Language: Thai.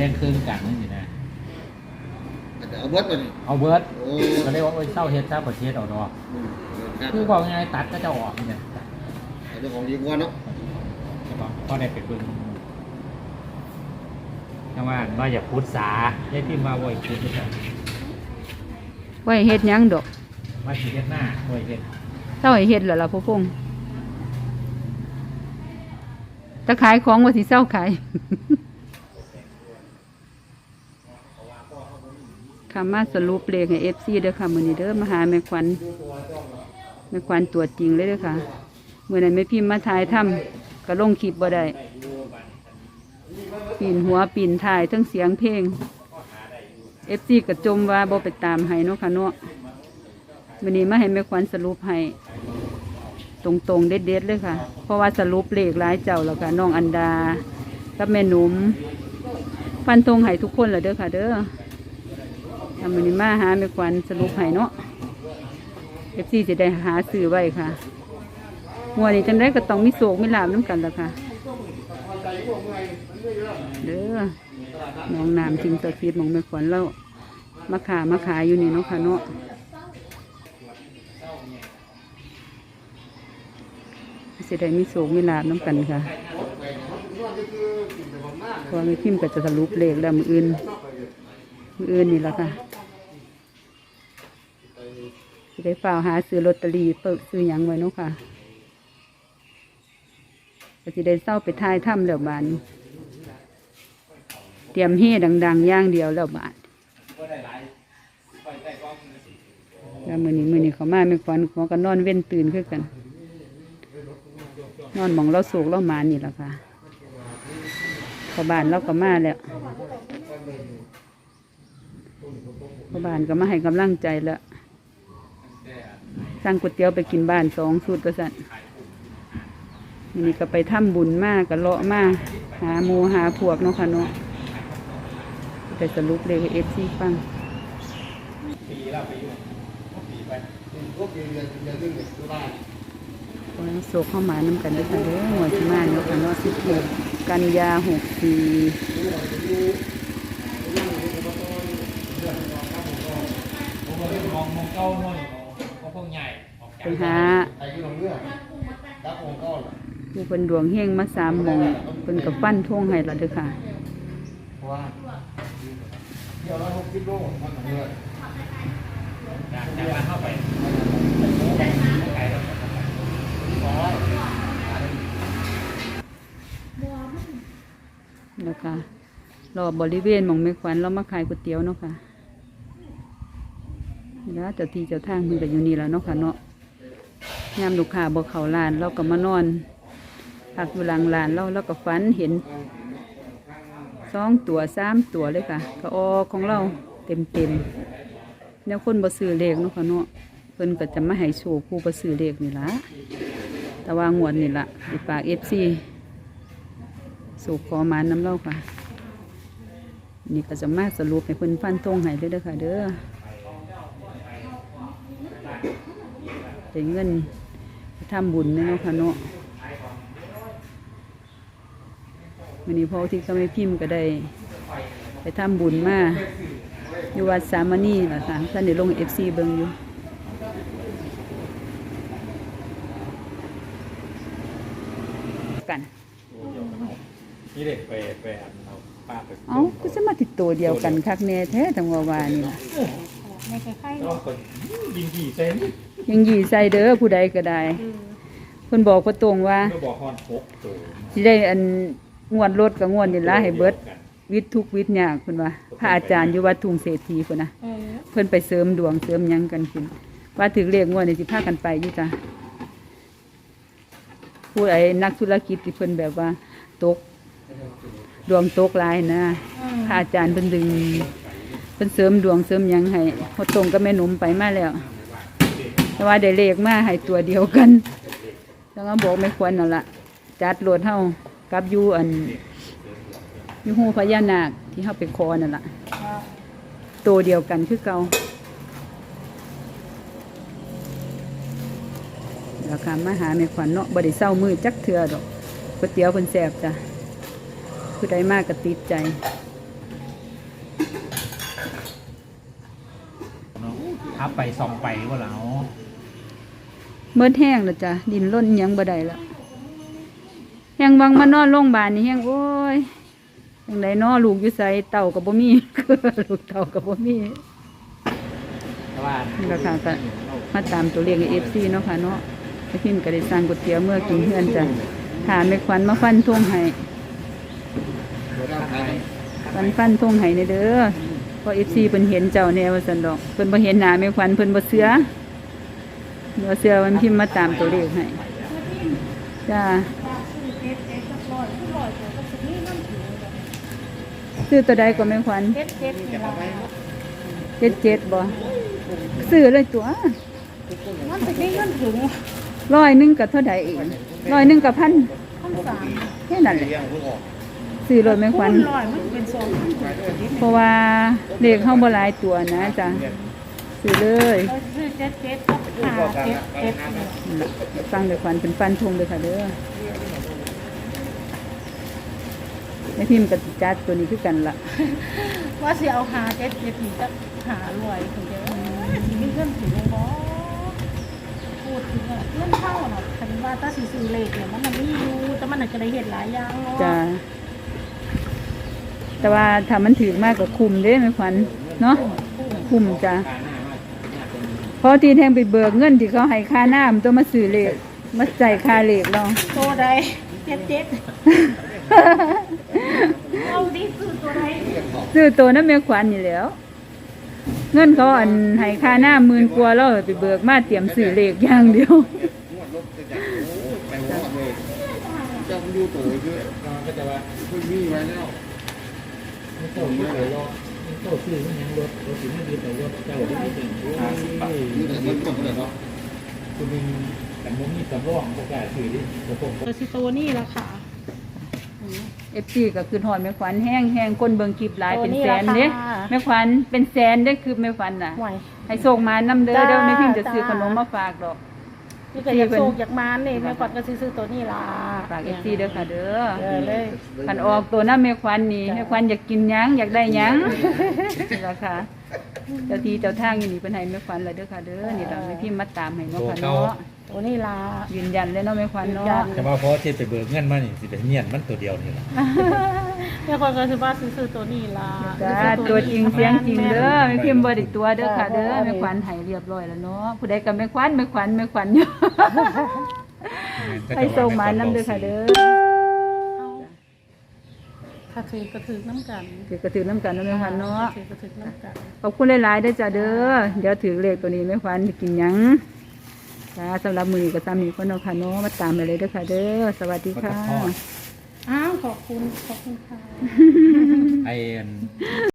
บ่งครึ่งกันนั่นสินะ เอาเบิดมานี่เอาเบิร์ดโอ้ก็เลยว่าเอ้ยเศร้าเฮ็ดซะประเทศเอาดอกอืมครับคือบอกยังไงตัดก็จะออกเนี่ยเอาเรื่องของดีกว่าเนาะใช่ปะพอได้ไปเบิ่งถ้าว่าว่าอย่าพูดสาได้พิมพ์มาว่าอย่าพูดไม่ใช่ไว้เฮ็ดหยังดอกว่าสิเฮ็ดหน้าว่าเฮ็ดเจ้าให้เฮ็ดเหรอล่ะพ่อพงษ์จะขายของว่าสิเศร้าขาย ค่ะมาสรุปเลขให้ FC เด้อค่ะมือนี้เด้อมาหาแม่ขวัญแม่ขวัญตัวจริงเลยเด้อค่ะเมื้อนั้นแม่พิมพ์มาถ่ายถ้ำก็ลงคลิปบ่ได้ปีนหัวปีนถ่ายทั้งเสียงเพลง FC ก็จมว่าบ่ไปตามให้เนาะค่ะเนาะวันนี้มาให้แม่ควันสรุปให้ตรงๆเด็ดๆเลยค่ะ เพราะว่าสรุปเลขหลายเจ้าแล้วค่ะน้องอันดากับแม่หนุ่มฟันธงให้ทุกคนเลยเด้อค่ะเด้อ ทำวันนี้มาหาแม่ควันสรุปให้เนาะเอฟซีจะได้หาซื้อไว้ค่ะหัวนี้จังได้ก็ต้องมีโศกมีลาบน้ำกันแล้วค่ะ เด้อน้องน้ำจริงศักดิ์สิทธิ์ของแม่ควันแล้วมาขามาขายอยู่นี่เนาะค่ะเนาะสิได้มีโศกมีลาบน้ำกันค่ะพอมีพิมพ์ก็จะสรุปเลขแล้วมืออื่น มืออื่นนี่แหละค่ะ สิได้ฝ่าวหาซื้อลอตเตอรี่เปิดซื้อหยังไว้เนาะค่ะก็สิได้เศร้าไปทายถ้ำแล้วบานเตรียมเฮ่ดังๆอย่างเดียวแล้วบาดแล้วมือนี้มือนี้เขามาไม่ควันเขาก็นอนเว้นตื่นขึ้นกัน นอนมองเราสูกเรามานี่แหละค่ะพอบานเราก็มาแล้วพอบานก็มาให้กำลังใจแล้ว สั่งก๋วยเตี๋ยวไปกินบ้านสองสูตรประสันนี่ก็ไปทำบุญมากก็เลาะมากหาหมูหาพวกเนาะค่ะเนาะไปสรุปเลยเอฟซีฟังปีล้วไปอยู่ปีไปพวกเรียนเรียนเรียนเรื่งเด็กตัวบ้านโศกเข้ามาน้ำกันด้วยกันเด้อหัวที่มาเนาะค่ะเนาะสิบหกกันยาหกสี่มองมองเก้าหน่อย มองพวกใหญ่ออกจากไปหาไอ้ที่เราเลือกดับองค์ก้อนผู้เป็นดวงเฮงมาสามหมองเป็นกับปั้นท่วงให้ละเด้อค่ะเพราะว่าเดี๋ยวเราหกสิบโลมันของเลือกจากจากบ้านเข้าไปไกลแล้วร้อยแล้วค่ะรอบบริเวณหมองแม่ขวัญเรามาขายก๋วยเตี๋ยวเนาะค่ะ แล้วเจ้าที่เจ้าทางมันก็อยู่นี่แล้วเนาะค่ะเนาะยามลูกค้าบอกเขาลานเราก็มานอนพักอยู่หลังลานเราเราก็ฝันเห็นสองตัวสามตัวเลยค่ะก็ออของเราเต็มเต็มๆแล้วคนบ่ซื้อเลขเนาะค่ะเนาะเพิ่นก็จะมาให้โชว์ผู้บ่ซื้อเลขนี่ล่ะแต่ว่างวดนี่ล่ะสิฝากเอฟซีสูบขอมานน้ำเล่าค่ะ นี่ก็จะมาสรุปให้เพิ่นฟันทงให้เด้อเด้อค่ะเด้อ ได้เงินไปทำบุญเนาะค่ะเนาะวันนี้พอที่เขาไม่พิมพ์ก็ได้ ไปทำบุญมาอยู่วัดสามณีล่ะค่ะท่านได้ลงเอฟซีเบิงอยู่กันนี่เด็กไปไปเอาป้าไปเอ้าก็จะมาติดตัวเดียวกันคักแน่แท้ทั้งว่าวานี่ล่ะต้องคนยิงกี่เซน ยังยีใส่เด้อผู้ใดก็ได้เพิ่นบอกพ่อตรงว่าก็บอกฮอนหกตัวสิได้อันงวดรถกับงวดนี่ล่ะให้เบิดวิทย์ทุกข์วิทย์ยากเพิ่นว่าพระอาจารย์อยู่วัดทุ่งเศรษฐีพุ่นน่ะเพิ่นไปเสริมดวงเสริมหยังกันขึ้นว่าถึงเลขงวดนี่สิพากันไปอยู่จ้ะผู้ใดนักธุรกิจที่เพิ่นแบบว่าตกดวงตกหลายนะพระอาจารย์เพิ่นดึงเพิ่นเสริมดวงเสริมหยังให้พ่อตรงกับแม่หนุ่มไปมาแล้ว แต่ว่าได้เลขมาให้ตัวเดียวกันแล้วก็บอกไม่ควรนั่นละจัดโหลดเท่ากับยูอันยูฮูพญานาคที่เข้าไปคอนั่นละตัวเดียวกันคือเก่าราคามาหาไม่ควรเนาะบริเศร้ามือจักเถื่อดอกก๋วยเตี๋ยวคนแสบจ้ะคือได้มากกระติดใจทับไปส่องไปว่าเรา เมื่อแห้งแล้วจ้ะดินล้นยังบ่ได้ล้วแห้งวังมานอนโรงพยาบาลนี่แห้งโอ้ยจังไดนอลูกอยู่ไสเต่ากับบ่มี ลูกเต่ากับบ่มีเพราะว่านี่แหละค่ะก็มาตามตัวเลขใน FC เนาะค่ะเนาะไปพิมพ์ก็ได้สั่งก๋วยเตี๋ยวเมื่อกินเฮือนจ้ะถามแม่ควันมาฟันทงให้ฟันฟันทงให้ในเด้อเพราะ FC เพิ่นเห็นเจ้าแนวว่าซั่นดอกเพิ่นบ่เห็นหนาแม่ควันเพิ่นบ่เสือ เดี๋ยวเสือมันพิมพ์มาตามตัวเลขให้จ้าซื้อตัวใดก็แม่ควันเจ็ดเจ็ดนี่ละเจ็ดเจ็ดบ่ซื้อเลยตัวมันไปได้เงินถึงร้อยหนึงกับเท่าใดเองร้อยหนึงกับพันพันสามแค่นั้นแหละซื้อรถแม่ควันลอยมันเป็นสองพันกว่าเจ็ดเพราะว่าเลขเข้าบ่หลายตัวนะจ้ะซื้อเลยเราซื้อเจ็ดเจ็ดกับ หาเจ็ดเจ็ดนี่นั่นล่ะฟังเดี๋ยวควันเป็นฟันธงเลยค่ะเด้อแม่พิมพ์กับจัดตัวนี้คือกันล่ะว่าสิเอาหาเจ็ดเจ็ดนี่จะหารวยถึงจะสิมีเงินถึงบ่พูดถึงอะเงินเท่าน่ะคันว่าถ้าสิซื้อเลขเนี่ยมันน่ะมีอยู่แต่มันอาจจะได้เห็นหลายอย่างเนาะจ้ะแต่ว่าถ้ามันถือมากก็คุมเด้แม่ควันเนาะคุมจ้ะ เพราะที่แทงไปเบิกเงินที่เขาให้ค่าน้ำต้องมาซื้อเลขมาใส่ค่าเลขเราโตใดเจ็ดเจ็ดเอาดิซื้อตัวใดซื้อตัวนั้นแม่ขวัญนี่แหล้ว เงินเขาอันให้ค่าหน้าหมื่นกว่าแล้วไปเบิกมาเตรียมซื้อเลขอย่างเดียวไปวอดเลยเจ้ามันอยู่ตัวเยอะก็จะว่าเพิ่งมีไว้แล้วไม่โตไม่เลยรอ ไม่โตซื้อไม่ยังรถรถถึงไม่ดีแต่รถเจ้าไม่ดีถึงห้าสิบบาทนี่แต่มันต้องเลยเนาะคุณมีแต่ผมมีสำรองโอกาสซื้อดิผมผมตัวสิโตนี่ละค่ะเอฟซีก็คือหอดแม่ขวัญแห้งแห้งคนเบิ่งคลิปหลายตัวเป็นนี้แสนราคาเด้แม่ขวัญเป็นแสนได้อคือแม่ขวัญน่ะห่วยให้ส่งมาน้ำเด้อจ้าเดี๋ยวแม่พิมพ์จะซื้อจ้าขนมมาฝากดอก นี่ก็อยากโศกอยากมานนี่แม่กอดก็ซื้อๆตัวนี้ล่ะฝากเอฟซีเด้อค่ะเด้อเออเลยคันออกตัวน้ำแม่ขวัญนี่จ้าแม่ขวัญอยากกินหยังอยากได้หยังนี่ล่ะค่ะเจ้าที่เจ้าทางอยู่นี่เป็นให้แม่ขวัญเลยเด้อค่ะเด้อนี่ล่ะแม่พิมพ์มาตามให้เนาะค่ะเนาะตัวนี้ล่ะยืนยันเลยเนาะแม่ขวัญเนาะยืนยันแต่ว่าเพราะที่ไปเบิกเงินมานี่สิเป็นเมียนมันตัวเดียวนี่แหละ แม่กอดก็ซื้อว่าซื้อๆตัวนี้ล่ะจ้าซื้อตัวจริงเสียงจริงเด้อแม่แม่พิมพ์บ่ได้ตัวเด้อค่ะเด้อจ้าแม่ขวัญให้เรียบร้อยแล้วเนาะผู้ใดก็แม่ขวัญแม่ขวัญแม่ขวัญอยู่ให้ส่งมานำเด้อค่ะเด้อเอาถ้าถือก็ถือน้ำกันถือกระถือน้ำกันเนาะแม่ขวัญเนาะถือก็ถือน้ำกันขอบคุณหลายๆเด้อจ้าเด้อเดี๋ยวถือเลขตัวนี้แม่ขวัญสิกินหยังจ้าสำหรับมื้อนี้ก็ซ้ำนี้ก็เนาะค่ะเนาะมาตามไปเลยเด้อค่ะเด้อสวัสดีค่ะ อ้าวขอบคุณขอบคุณค่ะ ไอ้อัน